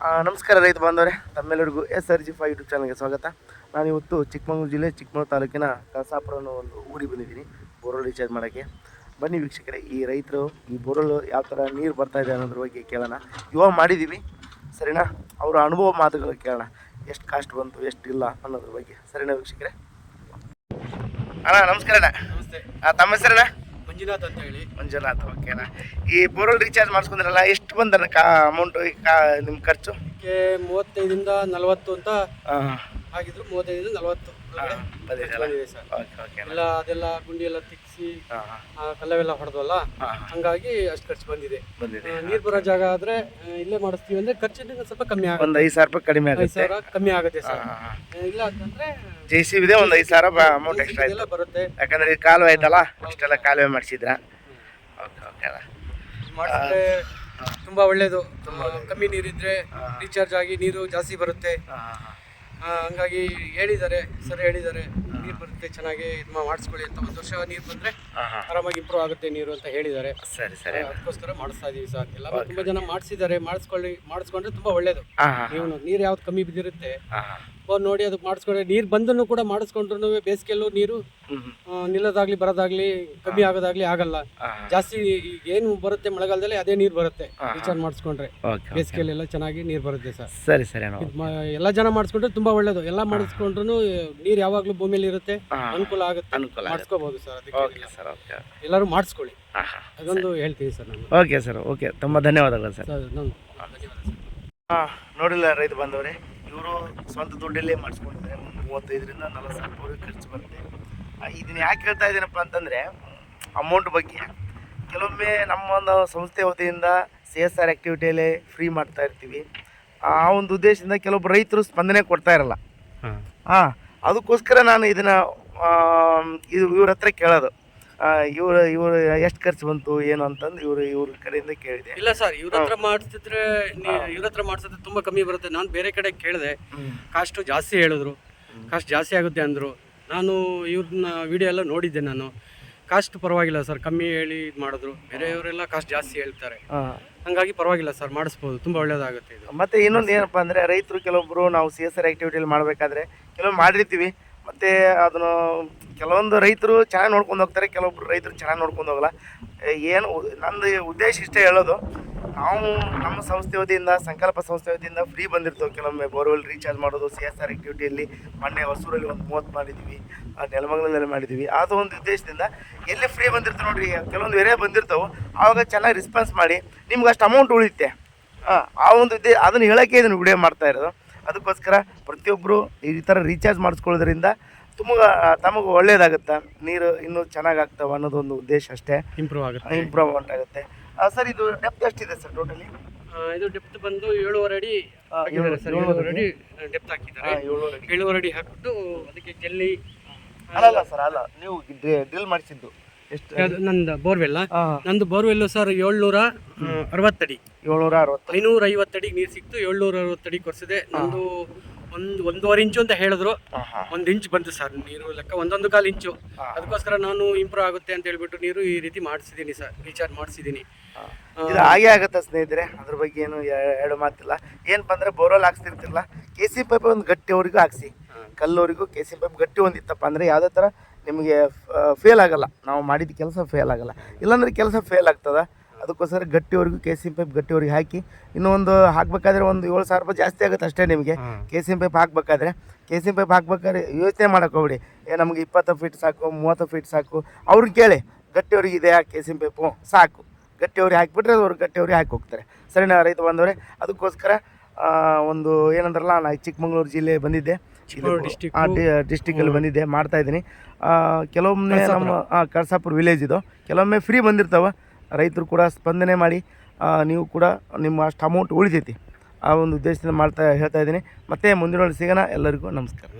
ನಮಸ್ಕಾರ ರೈತ ಬಾಂಧವರೇ ತಮ್ಮೆಲ್ಲರಿಗೂ ಎಸ್ ಆರ್ ಜಿ ಫೈ ಯೂಟ್ಯೂಬ್ ಚಾನಲ್ಗೆ ಸ್ವಾಗತ. ನಾನು ಇವತ್ತು ಚಿಕ್ಕಮಗಳೂರು ಜಿಲ್ಲೆ ಚಿಕ್ಕಮಗಳೂರು ತಾಲೂಕಿನ ಕಳಸಾಪುರ ಅನ್ನೋ ಒಂದು ಊರಿಗೆ ಬಂದಿದ್ದೀನಿ ಬೋರ್ವೆಲ್ ರೀಚಾರ್ಜ್ ಮಾಡೋಕ್ಕೆ. ಬನ್ನಿ ವೀಕ್ಷಕರೇ ಈ ರೈತರು ಈ ಬೋರ್ವೆಲ್ ಯಾವ ಥರ ನೀರು ಬರ್ತಾ ಇದೆ ಅನ್ನೋದ್ರ ಬಗ್ಗೆ ಕೇಳೋಣ. ಇವಾಗ ಮಾಡಿದ್ದೀವಿ ಸರಿನಾ? ಅವರ ಅನುಭವ ಮಾತುಗಳು ಕೇಳೋಣ. ಎಷ್ಟು ಕಾಸ್ಟ್ ಬಂತು ಎಷ್ಟು ಇಲ್ಲ ಅನ್ನೋದ್ರ ಬಗ್ಗೆ. ಸರಿನಾ ವೀಕ್ಷಕರೇ? ಅಣ್ಣ ನಮಸ್ಕಾರ ಅಣ್ಣ ನಮಸ್ತೆ. ಹಾಂ ತಮ್ಮ ಹೆಸರಣ್ಣ? ಮಂಜುನಾಥ್ ಅಂತ ಹೇಳಿ. ಮಂಜುನಾಥ್ ಓಕೆನಾ ಈ ಬೋರ್ವೆಲ್ ರೀಚಾರ್ಜ್ ಮಾಡಿಸ್ಕೊಂಡ್ರಲ್ಲ ಎಷ್ಟು ಬಂದಣ್ಣ ಕಾ ಅಮೌಂಟು ನಿಮ್ಮ ಖರ್ಚು? ಇದಕ್ಕೆ ಮೂವತ್ತೈದಿಂದ ನಲವತ್ತು ಅಂತ ಆಗಿದ್ರು ಮೂವತ್ತೈದು ನಲವತ್ತು. ಎಲ್ಲ ಅದೆಲ್ಲ ಗುಂಡಿ ಎಲ್ಲ ತಿಕ್ಸಿ ಕಲ್ಲವೆಲ್ಲ ಹೊಡೆದಲ್ಲ ಹಂಗಾಗಿ ಅಷ್ಟು ಖರ್ಚು ಬಂದಿದೆ. ನೀರು ಬರೋ ಜಾಗ ಆದ್ರೆ ಇಲ್ಲೇ ಮಾಡಿಸ್ತೀವಿ ಅಂದ್ರೆ ಖರ್ಚು ಸ್ವಲ್ಪ ಕಮ್ಮಿ ಆಗುತ್ತೆ. ಒಂದು ಐದು ಸಾವಿರ ರೂಪಾಯಿ ಕಡಿಮೆ ಆಗುತ್ತೆ. ಸಾವಿರ ಕಮ್ಮಿ ಆಗುತ್ತೆ ಸರ್. ಇಲ್ಲ ಅಂತಂದ್ರೆ ಜೆ ಸಿ ಇದೆ ಒಂದು ಐದು ಸಾವಿರ ಅಮೌಂಟ್ ಎಕ್ಸ್ಟ್ರಾ ಎಲ್ಲ ಬರುತ್ತೆ. ಯಾಕಂದ್ರೆ ಈ ಕಾಲುವೆ ಆಯ್ತಲ್ಲ ಅಷ್ಟೆಲ್ಲ ಕಾಲುವೆ ಮಾಡಿಸಿದ್ರ. ಓಕೆ ಓಕೆ ಅಲ್ಲ. ಮಾಡಿಸಿದ್ರೆ ತುಂಬಾ ಒಳ್ಳೇದು. ಕಮ್ಮಿ ನೀರಿದ್ರೆ ರೀಚಾರ್ಜ್ ಆಗಿ ನೀರು ಜಾಸ್ತಿ ಬರುತ್ತೆ. ಹಂಗಾಗಿ ಹೇಳಿದ್ದಾರೆ ಸರ್ ಹೇಳಿದ್ದಾರೆ ನೀರು ಬರುತ್ತೆ ಚೆನ್ನಾಗಿ ಇದು ಮಾಡಿಸ್ಕೊಳ್ಳಿ ಅಂತ ಒಂದು ವರ್ಷ ನೀರು ಬಂದ್ರೆ ಆರಾಮಾಗಿ ಇಂಪ್ರೂವ್ ಆಗುತ್ತೆ ನೀರು ಅಂತ ಹೇಳಿದ್ದಾರೆ. ಸರಿ ಸರಿ. ಅದಕ್ಕೋಸ್ಕರ ಮಾಡಿಸ್ತಾ ಇದೀವಿ ಸರ್. ಎಲ್ಲ ತುಂಬಾ ಜನ ಮಾಡಿಸಿದ್ದಾರೆ ಮಾಡಿಸ್ಕೊಳ್ಳಿ ಮಾಡಿಸ್ಕೊಂಡ್ರೆ ತುಂಬಾ ಒಳ್ಳೇದು. ನೀವು ನೀರು ಯಾವ್ದು ಕಮ್ಮಿ ಬಿದ್ದಿರುತ್ತೆ ಅವ್ರು ನೋಡಿ ಅದಕ್ಕೆ ಮಾಡಿಸ್ಕೊಂಡ್ರೆ ನೀರು ಬಂದನ್ನು ಕೂಡ ಮಾಡಿಸ್ಕೊಂಡ್ರು ಬೇಸಿಗೆಯಲ್ಲೂ ನೀರು ನಿಲ್ಲೋದಾಗ್ಲಿ ಬರೋದಾಗ್ಲಿ ಕಮ್ಮಿ ಆಗೋದಾಗ್ಲಿ ಆಗಲ್ಲ. ಜಾಸ್ತಿ ಈಗ ಏನು ಬರುತ್ತೆ ಮಳೆಗಾಲದಲ್ಲಿ ಅದೇ ನೀರು ಬರುತ್ತೆ. ರೀಚಾರ್ಜ್ ಮಾಡಿಸ್ಕೊಂಡ್ರೆ. ಓಕೆ ಬೇಸಿಗೆಲೆಲ್ಲ ಚೆನ್ನಾಗಿ ನೀರು ಬರುತ್ತೆ ಸರ್. ಸರಿ ಸರಿ ಎಲ್ಲ ಜನ ಮಾಡಿಸ್ಕೊಂಡ್ರೆ ತುಂಬಾ ಒಳ್ಳೇದು. ಎಲ್ಲ ಮಾಡಿಸ್ಕೊಂಡ್ರು ನೀರು ಯಾವಾಗ್ಲೂ ಭೂಮಿಯಲ್ಲಿ ಇರುತ್ತೆ. ಅನುಕೂಲ ಆಗುತ್ತೆ. ಅನುಕೂಲ ಮಾಡಿಸ್ಕೋಬಹುದು ಸರ್ ಅದಕ್ಕೆ ಎಲ್ಲರೂ ಮಾಡಿಸ್ಕೊಳ್ಳಿ. ಅದೊಂದು ಹೇಳ್ತೀವಿ ಸರ್ ನಾನು. Okay sir okay. ತುಂಬ ಧನ್ಯವಾದಗಳು ಸರ್. ಧನ್ಯವಾದ. ಸರ್ ನೋಡಿಲ್ಲ ರೈತ ಬಂದವರೇ ಇವರು ಸ್ವಂತ ದುಡ್ಡಲ್ಲೇ ಮಾಡಿಸ್ಕೊಂಡಿದ್ದಾರೆ. ಮೂವತ್ತೈದರಿಂದ ನಲವತ್ತು ಸಾವಿರ ರೂಪಾಯಿ ಖರ್ಚು ಬರುತ್ತೆ. ಇದನ್ನ ಯಾಕೆ ಹೇಳ್ತಾ ಇದ್ದೀನಪ್ಪ ಅಂತಂದರೆ ಅಮೌಂಟ್ ಬಗ್ಗೆ. ಕೆಲವೊಮ್ಮೆ ನಮ್ಮ ಒಂದು ಸಂಸ್ಥೆ ವತಿಯಿಂದ ಸಿ ಎಸ್ ಆರ್ ಆ್ಯಕ್ಟಿವಿಟಿಯಲ್ಲೇ ಫ್ರೀ ಮಾಡ್ತಾ ಇರ್ತೀವಿ. ಆ ಒಂದು ಉದ್ದೇಶದಿಂದ ಕೆಲವೊಬ್ಬರು ರೈತರು ಸ್ಪಂದನೆ ಕೊಡ್ತಾ ಇರಲ್ಲ. ಹಾಂ. ಹಾಂ ಅದಕ್ಕೋಸ್ಕರ ನಾನು ಇದನ್ನು ಇದು ಇವ್ರ ಹತ್ರ ಕೇಳೋದು. ಇವರು ಇವರು ಎಷ್ಟು ಖರ್ಚು ಬಂತು ಏನು ಅಂತಂದು ಇವರು ಇವ್ರ ಕಡೆಯಿಂದ ಕೇಳಿದೆ. ಇಲ್ಲ ಸರ್ ಇವ್ರ ಹತ್ರ ಮಾಡಿಸಿದ್ರೆ ಇವ್ರ ಹತ್ರ ಮಾಡಿಸಿದ್ರೆ ತುಂಬಾ ಕಮ್ಮಿ ಬರುತ್ತೆ. ನಾನು ಬೇರೆ ಕಡೆ ಕೇಳಿದೆ ಕಾಸ್ಟು ಜಾಸ್ತಿ ಹೇಳಿದ್ರು. ಕಾಸ್ಟ್ ಜಾಸ್ತಿ ಆಗುತ್ತೆ ಅಂದರು. ನಾನು ಇವ್ರನ್ನ ವಿಡಿಯೋ ಎಲ್ಲ ನೋಡಿದ್ದೆ ನಾನು. ಕಾಸ್ಟ್ ಪರವಾಗಿಲ್ಲ ಸರ್ ಕಮ್ಮಿ ಹೇಳಿ ಇದು ಮಾಡಿದ್ರು. ಬೇರೆಯವರೆಲ್ಲ ಕಾಸ್ಟ್ ಜಾಸ್ತಿ ಹೇಳ್ತಾರೆ. ಹಂಗಾಗಿ ಪರವಾಗಿಲ್ಲ ಸರ್ ಮಾಡಿಸ್ಬೋದು. ತುಂಬ ಒಳ್ಳೇದಾಗುತ್ತೆ ಇದು. ಮತ್ತೆ ಇನ್ನೊಂದು ಏನಪ್ಪ ಅಂದರೆ ರೈತರು ಕೆಲವೊಬ್ಬರು ನಾವು ಸಿ ಎಸ್ ಆರ್ ಆ್ಯಕ್ಟಿವಿಟಿಯಲ್ಲಿ ಮಾಡಬೇಕಾದ್ರೆ ಕೆಲವೊಮ್ಮೆ ಮಾಡಿರ್ತೀವಿ. ಮತ್ತು ಅದನ್ನು ಕೆಲವೊಂದು ರೈತರು ಚೆನ್ನಾಗಿ ನೋಡ್ಕೊಂಡು ಹೋಗ್ತಾರೆ, ಕೆಲವೊಬ್ರು ರೈತರು ಚೆನ್ನಾಗಿ ನೋಡ್ಕೊಂಡು ಹೋಗಲ್ಲ. ಏನು ನಂದು ಉದ್ದೇಶ ಇಷ್ಟೇ ಹೇಳೋದು. ನಾವು ನಮ್ಮ ಸಂಸ್ಥೆ ವತಿಯಿಂದ, ಸಂಕಲ್ಪ ಸಂಸ್ಥೆ ವತಿಯಿಂದ ಫ್ರೀ ಬಂದಿರ್ತೇವೆ. ಕೆಲವೊಮ್ಮೆ ಬೋರ್ವೆಲ್ ರೀಚಾರ್ಜ್ ಮಾಡೋದು ಸಿ ಎಸ್ ಆರ್ ಆ್ಯಕ್ಟಿವಿಟಿಯಲ್ಲಿ ಮೊನ್ನೆ ಹೊಸೂರಲ್ಲಿ ಒಂದು ಮೂವತ್ತು ಮಾಡಿದ್ದೀವಿ ನೆಲಮಂಗಲದಲ್ಲಿ ಮಾಡಿದ್ದೀವಿ ಅದು ಒಂದು ಉದ್ದೇಶದಿಂದ ಎಲ್ಲಿ ಫ್ರೀ ಬಂದಿರ್ತವೆ ನೋಡ್ರಿ, ಕೆಲವೊಂದು ಏರಿಯಾ ಬಂದಿರ್ತವೆ. ಆವಾಗ ಚೆನ್ನಾಗಿ ರೆಸ್ಪಾನ್ಸ್ ಮಾಡಿ ನಿಮ್ಗೆ ಅಷ್ಟು ಅಮೌಂಟ್ ಉಳಿಯುತ್ತೆ. ಹಾಂ ಆ ಒಂದು ಉದ್ದೇ, ಅದನ್ನು ಹೇಳೋಕ್ಕೆ ಇದನ್ನು ವಿಡಿಯೋ ಮಾಡ್ತಾ ಇರೋದು. ಅದಕ್ಕೋಸ್ಕರ ಪ್ರತಿಯೊಬ್ಬರು ಈ ಥರ ರೀಚಾರ್ಜ್ ಮಾಡಿಸ್ಕೊಳ್ಳೋದ್ರಿಂದ ತುಂಬ ತಮಗೆ ಒಳ್ಳೇದಾಗುತ್ತೆ? ನೀರು ಇನ್ನೂ ಚೆನ್ನಾಗಿ ಆಗ್ತಾವೆ ಅನ್ನೋದೊಂದು ಉದ್ದೇಶ ಅಷ್ಟೇ. ಇಂಪ್ರೂವ್ ಆಗುತ್ತೆ. ಇಂಪ್ರೂವ್ಮೆಂಟ್ ಆಗುತ್ತೆ. ಸರ್ ಇದು ಡೆಪ್ತ್ ಎಷ್ಟಿದೆ ಸರ್ ಟೋಟಲಿ ಇದು ಡೆಪ್ತ್ ಬಂದು ಏಳುವರೆ ಅಡಿ ಸರ್. ಏಳುವರೆ ಅಡಿ ಡೆಪ್ತ್ ಹಾಕಿದ್ದಾರೆ. ಏಳುವರೆ ಅಡಿ. ಹಾಕಿಬಿಟ್ಟು ಅಡಿ ಹಾಕ್ಬಿಟ್ಟು ಅದಕ್ಕೆ ಜಲ್ಲಿ ಅಲ್ಲ ಸರ್ ಅಲ್ಲ. ನೀವು ಡ್ರಿಲ್ ಮಾಡಿಸಿದ್ದು. ನಂದು ಬೋರ್ವೆಲ್ ನಂದು ಬೋರ್ವೆಲ್ ಸರ್ ಏಳ್ನೂರ ಅರವತ್ತಡಿ. ಏಳ್ನೂರ ಅರವತ್ತು. ಐನೂರ ಐವತ್ತಡಿ ನೀರು ಸಿಕ್ತು ಏಳ್ನೂರ ಅರವತ್ತಡಿ ಕೊರ್ಸಿದೆ ನಂದು ಒಂದು ಒಂದೂವರೆ ಇಂಚು ಅಂತ ಹೇಳಿದ್ರು. ಒಂದು ಇಂಚ್ ಬಂತು ಸರ್ ನೀರು ಲೆಕ್ಕ ಒಂದೊಂದು ಕಾಲು ಇಂಚು. ಅದಕ್ಕೋಸ್ಕರ ನಾನು ಇಂಪ್ರೂವ್ ಆಗುತ್ತೆ ಅಂತ ಹೇಳ್ಬಿಟ್ಟು ನೀರು ಈ ರೀತಿ ಮಾಡಿಸಿದ್ದೀನಿ ಸರ್ ರೀಚಾರ್ಜ್ ಮಾಡಿಸಿದ್ದೀನಿ. ಇದು ಹಾಗೆ ಆಗುತ್ತೆ ಸ್ನೇಹಿತರೆ? ಅದ್ರ ಬಗ್ಗೆ ಏನು ಎರಡು ಮಾತಿಲ್ಲ. ಏನಪ್ಪ ಅಂದ್ರೆ ಬೋರ್ವೆಲ್ ಹಾಕ್ಸ್ತಿರ್ತಿಲ್ಲ ಕೆ ಸಿ ಪೈಪ್ ಒಂದು ಗಟ್ಟಿವರೆಗೂ ಹಾಕ್ಸಿ. ಕಲ್ಲವರೆಗೂ ಕೆ ಸಿ ಪೈಪ್ ಗಟ್ಟಿ ಒಂದಿತ್ತಪ್ಪ ಅಂದ್ರೆ ಅಂದರೆ ಯಾವುದೇ ಥರ ನಿಮಗೆ ಫೇಲ್ ಆಗಲ್ಲ. ನಾವು ಮಾಡಿದ ಕೆಲಸ ಫೇಲ್ ಆಗಲ್ಲ. ಇಲ್ಲಾಂದ್ರೆ ಕೆಲಸ ಫೇಲ್ ಆಗ್ತದೆ. ಅದಕ್ಕೋಸ್ಕರ ಗಟ್ಟಿವರೆಗೂ ಕೆ ಸಿ ಪೈಪ್ ಗಟ್ಟಿವರೆಗೆ ಹಾಕಿ ಇನ್ನೂ ಒಂದು ಹಾಕ್ಬೇಕಾದ್ರೆ ಒಂದು ಏಳು ಸಾವಿರ ರೂಪಾಯಿ ಜಾಸ್ತಿ ಆಗುತ್ತೆ ಅಷ್ಟೇ ನಿಮಗೆ. ಕೆ ಸಿ ಪೈಪ್ ಹಾಕ್ಬೇಕಾದ್ರೆ ಕೆ ಸಿ ಪೈಪ್ ಹಾಕ್ಬೇಕಾದ್ರೆ ಯೋಚನೆ ಮಾಡೋಕೆ ಹೋಗ್ಬಿಡಿ. ಏ ನಮಗೆ ಇಪ್ಪತ್ತು ಫೀಟ್ ಸಾಕು ಮೂವತ್ತು ಫೀಟ್ ಸಾಕು. ಅವ್ರಿಗೆ ಕೇಳಿ ಗಟ್ಟಿಯವ್ರಿಗೆ ಇದೆಯಾ ಕೆ ಸಿ ಪೈಪು ಸಾಕು. ಗಟ್ಟಿಯವ್ರಿಗೆ ಹಾಕಿಬಿಟ್ರೆ ಅವ್ರು ಗಟ್ಟಿಯವ್ರಿಗೆ ಹಾಕಿ ಹೋಗ್ತಾರೆ. ಸರಿನಾ ರೈತ ಬಂದವರೇ ಅದಕ್ಕೋಸ್ಕರ ಒಂದು ಏನಂದ್ರಲ್ಲ ನಾ ಚಿಕ್ಕಮಗಳೂರು ಜಿಲ್ಲೆ ಬಂದಿದ್ದೆ. ಡಿಸ್ಟಿಕಲ್ಲಿ ಬಂದಿದ್ದೆ ಮಾಡ್ತಾ ಇದ್ದೀನಿ. ಕೆಲವೊಮ್ಮೆ ನಮ್ಮ ಕರ್ಸಾಪುರ ವಿಲೇಜ್ ಇದು. ಕೆಲವೊಮ್ಮೆ ಫ್ರೀ ಬಂದಿರ್ತಾವೆ. ರೈತರು ಕೂಡ ಸ್ಪಂದನೆ ಮಾಡಿ ನೀವು ಕೂಡ ನಿಮ್ಮ ಅಷ್ಟು ಅಮೌಂಟ್ ಉಳಿತೈತಿ. ಆ ಒಂದು ಉದ್ದೇಶದಿಂದ ಮಾಡ್ತಾ ಹೇಳ್ತಾ ಇದ್ದೀನಿ. ಮತ್ತೆ ಮುಂದಿನ ಸಿಗೋಣ. ಎಲ್ಲರಿಗೂ ನಮಸ್ಕಾರ.